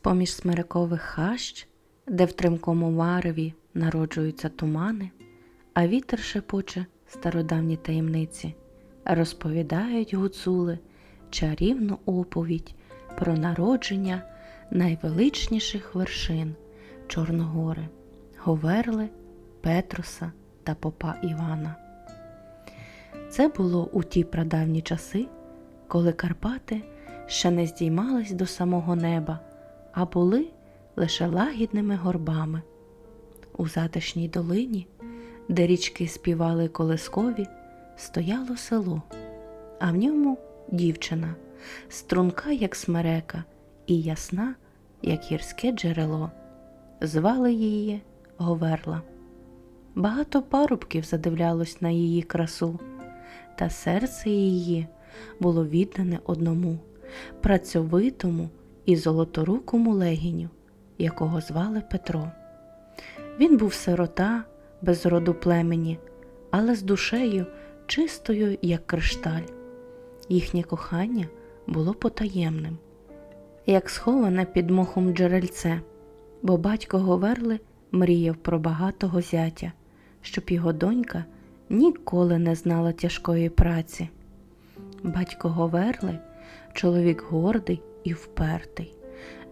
З-поміж смирикових хащ, де в тримкому мареві народжуються тумани, а вітер шепоче стародавні таємниці, розповідають гуцули чарівну оповідь про народження найвеличніших вершин Чорногори, Говерли, Петруса та попа Івана. Це було у ті прадавні часи, коли Карпати ще не здіймались до самого неба, а були лише лагідними горбами. У затишній долині, де річки співали колискові, стояло село, а в ньому дівчина, струнка, як смерека, і ясна, як гірське джерело. Звали її Говерла. Багато парубків задивлялось на її красу, та серце її було віддане одному працьовитому і золоторукому легіню, якого звали Петро. Він був сирота без роду племені, але з душею чистою, як кришталь. Їхнє кохання було потаємним, як сховане під мохом джерельце, бо батько Говерли мріяв про багатого зятя, щоб його донька ніколи не знала тяжкої праці. Батько Говерли, чоловік гордий і впертий,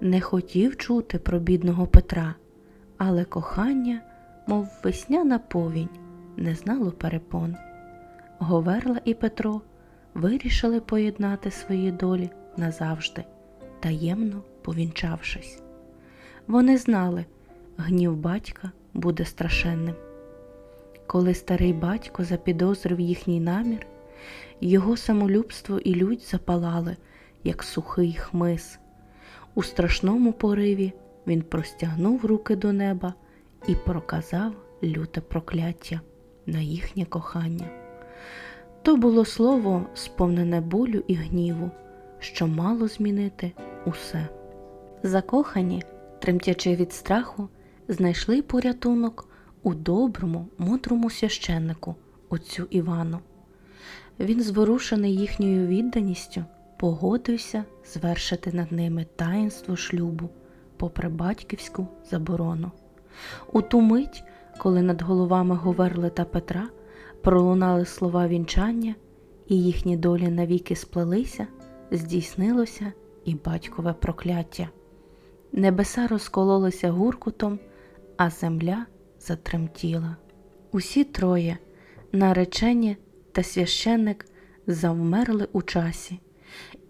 не хотів чути про бідного Петра, але кохання, мов весняна повінь, не знало перепон. Говерла і Петро вирішили поєднати свої долі назавжди, таємно повінчавшись. Вони знали, гнів батька буде страшенним. Коли старий батько запідозрив їхній намір, його самолюбство і лють запалали, як сухий хмиз. У страшному пориві він простягнув руки до неба і проказав люте прокляття на їхнє кохання. То було слово, сповнене болю і гніву, що мало змінити усе. Закохані, тремтячи від страху, знайшли порятунок у доброму, мудрому священнику, отцю Івану. Він, зворушений їхньою відданістю, погодився звершити над ними таїнство шлюбу, попри батьківську заборону. У ту мить, коли над головами Говерли та Петра пролунали слова вінчання, і їхні долі навіки сплелися, здійснилося і батькове прокляття. Небеса розкололися гуркутом, а земля затремтіла. Усі троє, наречені та священник, завмерли у часі,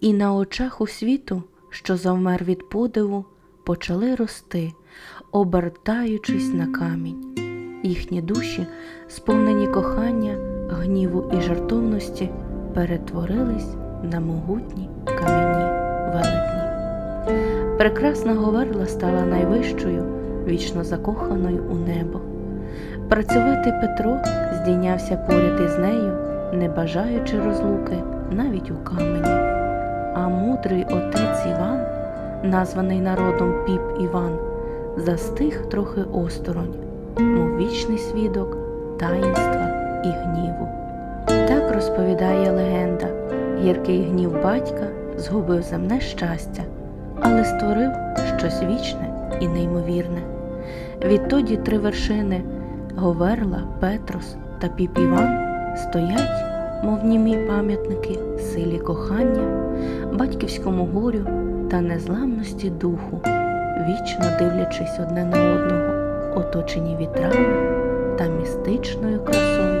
і на очах у світу, що завмер від подиву, почали рости, обертаючись на камінь. Їхні душі, сповнені кохання, гніву і жартовності, перетворились на могутні кам'яні велетні. Прекрасна Говерла стала найвищою, вічно закоханою у небо. Працьовитий Петро здійнявся поряд із нею, не бажаючи розлуки навіть у камені. А мудрий отець Іван, названий народом піп Іван, застиг трохи осторонь, мов вічний свідок таїнства і гніву. Так розповідає легенда, гіркий гнів батька згубив земне щастя, але створив щось вічне і неймовірне. Відтоді три вершини Говерла, Петрос та Піп Іван стоять, мов німі пам'ятники силі кохання, батьківському горю та незламності духу, вічно дивлячись одне на одного, оточені вітрами та містичною красою.